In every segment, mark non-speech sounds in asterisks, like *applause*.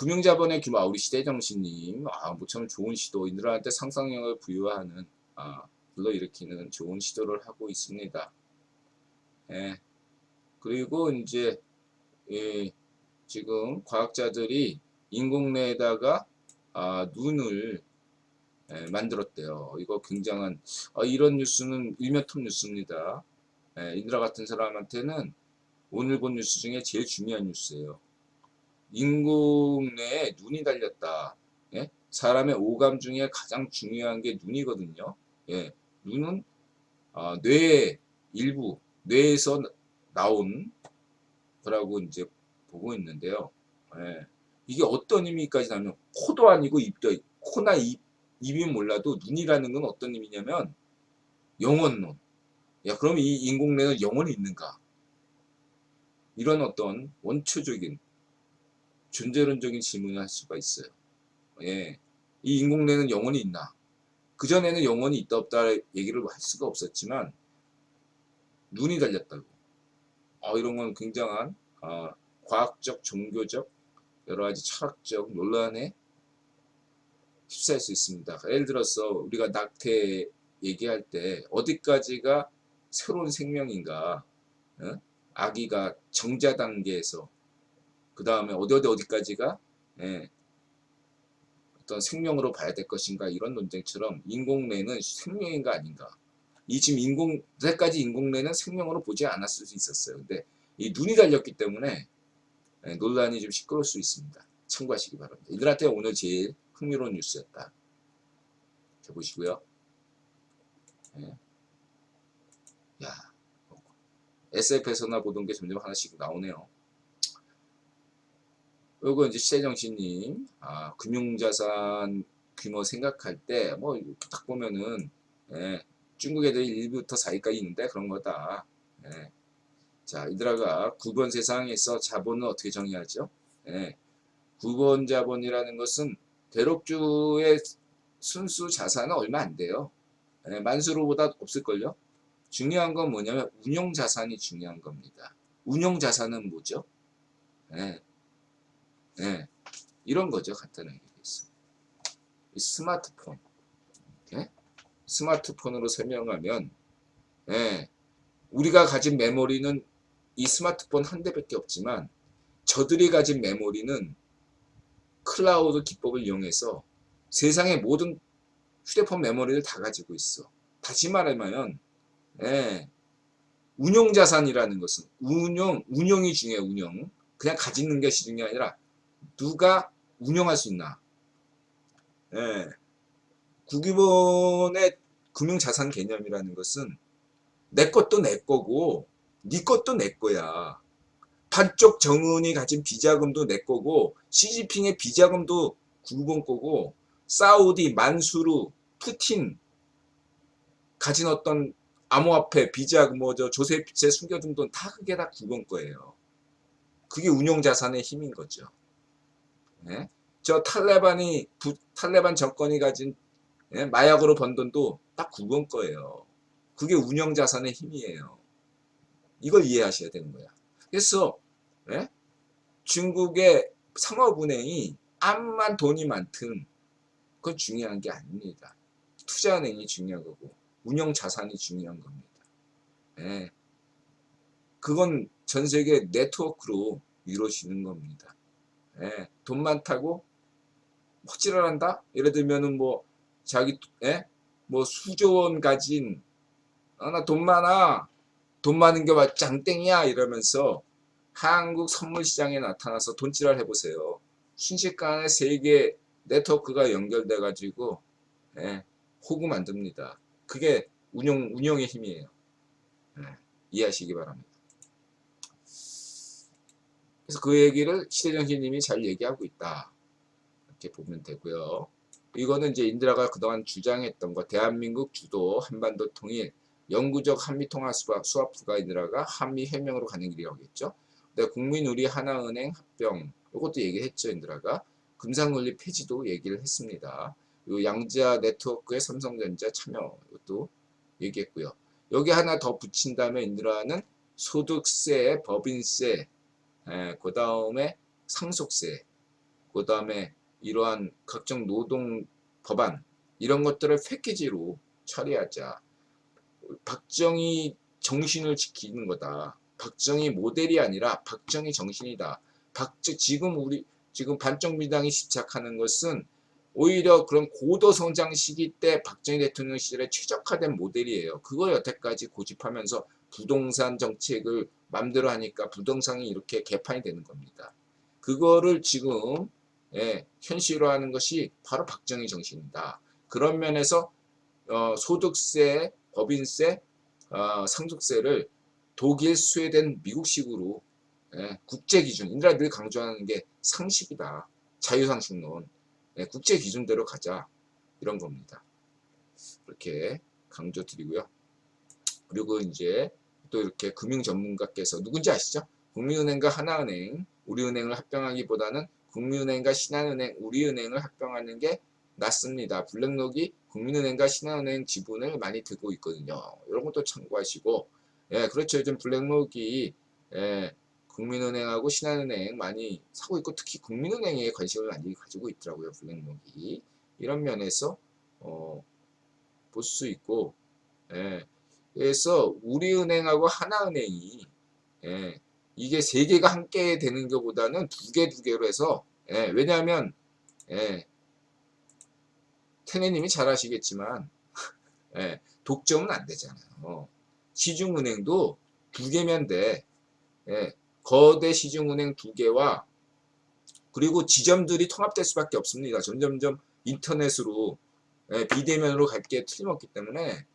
금융자본의 규모, 아, 우리 시대정신님, 아, 뭐참 좋은 시도, 인들한테 상상력을 부여하는, 아, 불러일으키는 좋은 시도를 하고 있습니다. 예. 그리고 이제, 예, 지금 과학자들이 인공내에다가, 아, 눈을, 예, 만들었대요. 이거 굉장한, 아, 이런 뉴스는 일면톱 뉴스입니다. 예, 인드라 같은 사람한테는 오늘 본 뉴스 중에 제일 중요한 뉴스예요. 인공 내에 눈이 달렸다. 예? 사람의 오감 중에 가장 중요한 게 눈이거든요. 예. 눈은 아, 뇌의 일부, 뇌에서 나온 거라고 이제 보고 있는데요. 예. 이게 어떤 의미까지 하면 코도 아니고 입도 코나 입, 입이 몰라도 눈이라는 건 어떤 의미냐면 영원론. 야, 그럼 이 인공뇌는 영원히 있는가? 이런 어떤 원초적인 존재론적인 질문을 할 수가 있어요. 예. 이 인공뇌는 영원히 있나? 그전에는 영원히 있다 없다 얘기를 할 수가 없었지만 눈이 달렸다고. 어, 이런 건 굉장한 어, 과학적, 종교적, 여러 가지 철학적 논란에 휩싸일 수 있습니다. 예를 들어서 우리가 낙태 얘기할 때 어디까지가 새로운 생명인가? 어? 아기가 정자 단계에서 그 다음에 어디 어디 어디까지가 예, 어떤 생명으로 봐야 될 것인가 이런 논쟁처럼 인공뇌는 생명인가 아닌가. 이 지금 인공 그때까지 인공뇌는 생명으로 보지 않았을 수 있었어요. 근데 이 눈이 달렸기 때문에 예, 논란이 좀 시끄러울 수 있습니다. 참고하시기 바랍니다. 이들한테 오늘 제일 흥미로운 뉴스였다. 자 보시고요. 예. 야 SF에서나 보던 게 점점 하나씩 나오네요 요거 이제 시대정신님, 아, 금융자산 규모 생각할 때, 뭐, 딱 보면은, 예, 중국 애들이 1부터 4위까지 있는데 그런 거다. 예. 자, 이들아가 9번 세상에서 자본은 어떻게 정의하죠? 예. 9번 자본이라는 것은 대록주의 순수 자산은 얼마 안 돼요. 예, 만수로보다 없을걸요? 중요한 건 뭐냐면 운용 자산이 중요한 겁니다. 운용 자산은 뭐죠? 예. 예, 이런 거죠. 간단하게 얘기해서. 스마트폰. 예? 스마트폰으로 설명하면 예, 우리가 가진 메모리는 이 스마트폰 한 대밖에 없지만 저들이 가진 메모리는 클라우드 기법을 이용해서 세상의 모든 휴대폰 메모리를 다 가지고 있어. 다시 말하면 예, 운용 자산이라는 것은 운용 운용이 중요해 운용. 그냥 가지는 것이 중요한 게 아니라 누가 운영할 수 있나? 예. 국유본의 금융자산 개념이라는 것은 내 것도 내 거고 네 것도 내 거야. 반쪽 정은이 가진 비자금도 내 거고 시진핑의 비자금도 국유본 거고 사우디, 만수르, 푸틴 가진 어떤 암호화폐, 비자금, 뭐저 조세빛에 숨겨둔 돈 다 그게 다 국유본 거예요. 그게 운용자산의 힘인 거죠. 예? 저 탈레반이 부, 탈레반 정권이 가진 예? 마약으로 번 돈도 딱 그건 거예요. 그게 운영 자산의 힘이에요. 이걸 이해하셔야 되는 거야. 그래서 예? 중국의 상업은행이 암만 돈이 많든 그건 중요한 게 아닙니다. 투자은행이 중요한 거고 운영 자산이 중요한 겁니다. 예. 그건 전 세계 네트워크로 이루어지는 겁니다. 예, 돈 많다고 확지를 한다? 예를 들면은 뭐 자기 예? 뭐 수조 원 가진 아, 나 돈 많아 돈 많은 게 짱땡이야 이러면서 한국 선물 시장에 나타나서 돈질을 해보세요. 순식간에 세계 네트워크가 연결돼 가지고 예, 호구 만듭니다. 그게 운영 운영의 힘이에요. 예, 이해하시기 바랍니다. 그래서 그 얘기를 시대정신님이 잘 얘기하고 있다. 이렇게 보면 되고요. 이거는 이제 인드라가 그동안 주장했던 거 대한민국 주도 한반도 통일 영구적 한미 통화 수합부가 인드라가 한미 해명으로 가는 길이라고 했죠. 국민 우리 하나은행 합병 이것도 얘기했죠 인드라가 금상논리 폐지도 얘기를 했습니다. 요 양자 네트워크의 삼성전자 참여 이것도 얘기했고요. 여기 하나 더 붙인 다음에 인드라는 소득세, 법인세, 예, 그 다음에 상속세 그 다음에 이러한 각종 노동 법안 이런 것들을 패키지로 처리하자. 박정희 정신을 지키는 거다. 박정희 모델이 아니라 박정희 정신이다. 박정 지금 우리 지금 반정민당이 시작하는 것은 오히려 그런 고도 성장 시기 때 박정희 대통령 시절에 최적화된 모델이에요. 그걸 여태까지 고집하면서 부동산 정책을 맘대로 하니까 부동산이 이렇게 개판이 되는 겁니다. 그거를 지금 예, 현실화하는 것이 바로 박정희 정신이다. 그런 면에서 어, 소득세, 법인세, 어, 상속세를 독일, 스웨덴, 미국식으로 예, 국제 기준, 인들아 늘 강조하는 게 상식이다. 자유상식론. 예, 국제 기준대로 가자. 이런 겁니다. 이렇게 강조 드리고요. 그리고 이제 또 이렇게 금융 전문가께서 누군지 아시죠? 국민은행과 하나은행, 우리은행을 합병하기보다는 국민은행과 신한은행, 우리은행을 합병하는 게 낫습니다. 블랙록이 국민은행과 신한은행 지분을 많이 들고 있거든요. 이런 것도 참고하시고, 예, 그렇죠. 요즘 블랙록이 예, 국민은행하고 신한은행 많이 사고 있고 특히 국민은행에 관심을 많이 가지고 있더라고요. 블랙록이 이런 면에서 어, 볼 수 있고, 예, 그래서 우리은행하고 하나은행이 예, 이게 세 개가 함께 되는 것보다는 두 개 두 개로 해서 예, 왜냐하면 예, 테네님이 잘 아시겠지만 *laughs* 예, 독점은 안 되잖아요. 시중은행도 두 개면 돼. 예, 거대 시중은행 두 개와 그리고 지점들이 통합될 수밖에 없습니다. 점점점 인터넷으로 예, 비대면으로 갈 게 틀림없기 때문에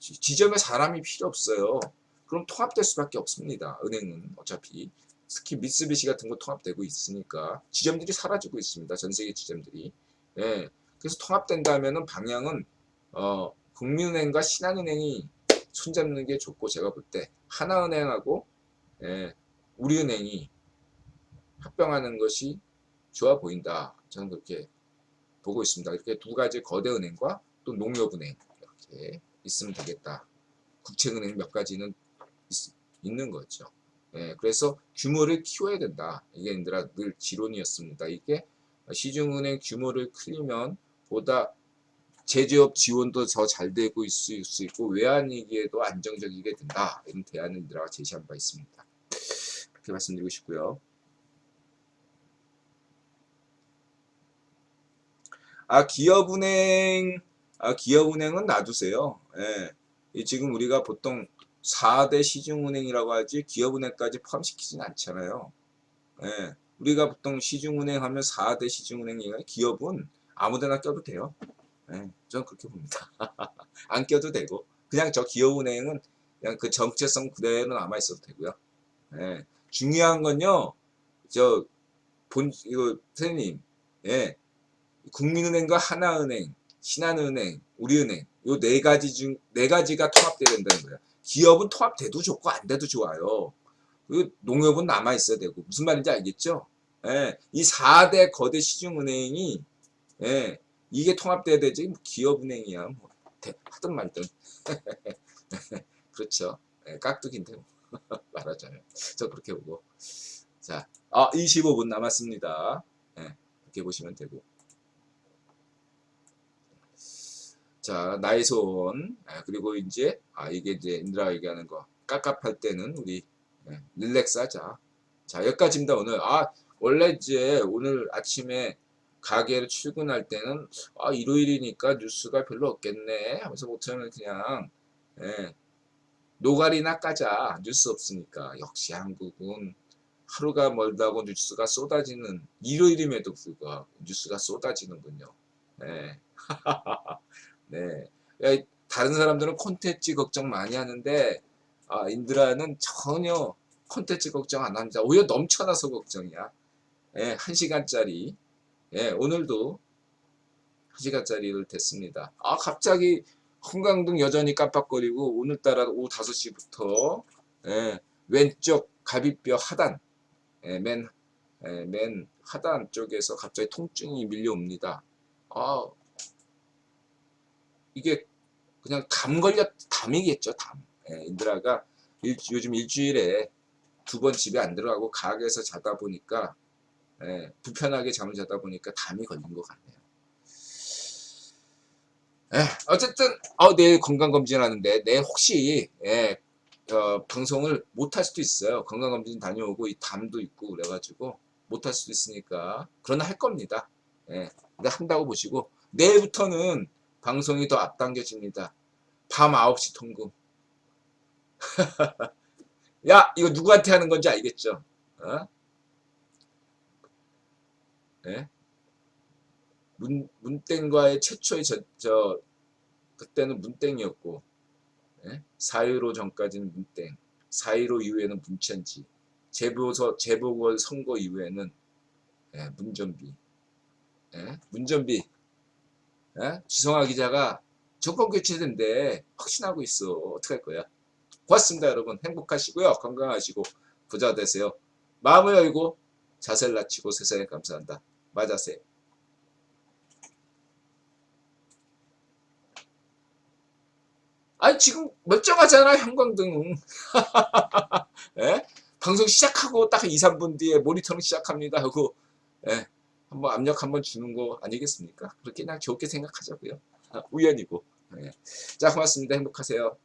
지- 지점에 사람이 필요 없어요. 그럼 통합될 수밖에 없습니다. 은행은 어차피 특히 미쓰비시 같은 거 통합되고 있으니까 지점들이 사라지고 있습니다. 전 세계 지점들이. 예. 그래서 통합된다면은 방향은 어, 국민은행과 신한은행이 손잡는 게 좋고 제가 볼 때 하나은행하고 예, 우리은행이 합병하는 것이 좋아 보인다. 저는 그렇게 보고 있습니다. 이렇게 두 가지 거대 은행과 또 농협은행 이렇게 있으면 되겠다. 국채은행 몇 가지는 있, 는 거죠. 예, 그래서 규모를 키워야 된다. 이게 얘들아 늘 지론이었습니다. 이게 시중은행 규모를 크면 보다 제조업 지원도 더 잘 되고 있을 수 있고 외환위기에도 안정적이게 된다. 이런 대안을 들아 제시한 바 있습니다. 그렇게 말씀드리고 싶고요. 아 기업은행 아 기업은행은 놔두세요. 예. 이 지금 우리가 보통 4대 시중은행이라고 하지 기업은행까지 포함시키진 않잖아요. 예. 우리가 보통 시중은행 하면 4대 시중은행이니까 기업은 아무데나 껴도 돼요. 예. 저는 그렇게 봅니다. *laughs* 안 껴도 되고 그냥 저 기업은행은 그냥 그 정체성 그대로 남아 있어도 되고요. 예. 중요한 건요. 저 본 이거 선생님. 예. 국민은행과 하나은행, 신한은행, 우리은행 요 네 가지 중 네 가지가 통합돼야 된다는 거예요. 기업은 통합돼도 좋고 안 돼도 좋아요. 그리고 농협은 남아 있어야 되고 무슨 말인지 알겠죠? 예, 이 4대 거대 시중은행이 예, 이게 통합돼야 되지 뭐 기업은행이야 뭐 대- 하든 말든 *laughs* 그렇죠. 예, 깍두기인데 뭐. *laughs* 말하자면 저 그렇게 보고 자, 아 25분 남았습니다. 예, 이렇게 보시면 되고 자, 나의 소원. 아, 그리고 이제, 아, 이게 이제 인드라 얘기하는 거. 깝깝할 때는 우리, 예, 릴렉스 하자. 자, 여기까지입니다, 오늘. 아, 원래 이제 오늘 아침에 가게를 출근할 때는, 아, 일요일이니까 뉴스가 별로 없겠네. 하면서 못하면 그냥, 예, 노가리나 까자. 뉴스 없으니까. 역시 한국은 하루가 멀다고 뉴스가 쏟아지는, 일요일임에도 불구하고 뉴스가 쏟아지는군요. 예. *laughs* 네. 야, 다른 사람들은 콘텐츠 걱정 많이 하는데 아, 인드라는 전혀 콘텐츠 걱정 안 합니다. 오히려 넘쳐나서 걱정이야. 예, 한 시간짜리. 예, 오늘도 한 시간짜리를 됐습니다. 아, 갑자기 흥강등 여전히 깜빡거리고 오늘따라 오후 5시부터 예, 왼쪽 갈비뼈 하단, 예, 맨, 예, 맨 하단 쪽에서 갑자기 통증이 밀려옵니다. 아, 이게 그냥 담 걸렸 담이겠죠 담. 예, 인드라가 일, 요즘 일주일에 두 번 집에 안 들어가고 가게에서 자다 보니까 예, 불편하게 잠을 자다 보니까 담이 걸린 것 같네요. 예, 어쨌든 어, 내일 건강검진 하는데 내일 혹시 예, 어, 방송을 못 할 수도 있어요. 건강검진 다녀오고 이 담도 있고 그래가지고 못 할 수도 있으니까 그러나 할 겁니다. 예, 근데 한다고 보시고 내일부터는 방송이 더 앞당겨집니다. 밤 9시 통금. *laughs* 야, 이거 누구한테 하는 건지 알겠죠? 어? 예? 문, 문땡과의 최초의 저, 저 그때는 문땡이었고 예? 4.15 전까지는 문땡 4.15 이후에는 문천지 재보서 재보궐 선거 이후에는 예, 문전비 예? 문전비 예? 주성아 기자가 정권 교체된데 확신하고 있어. 어떡할 거야? 고맙습니다 여러분. 행복하시고요. 건강하시고 부자 되세요. 마음을 열고 자세를 낮추고 세상에 감사한다. 맞아세요. 아니 지금 멀쩡하잖아 형광등. *laughs* 예? 방송 시작하고 딱 2, 3분 뒤에 모니터링 시작합니다 하고 예? 한번 압력 한번 주는 거 아니겠습니까? 그렇게 그냥 좋게 생각하자고요. 우연이고. 예. 자 고맙습니다. 행복하세요.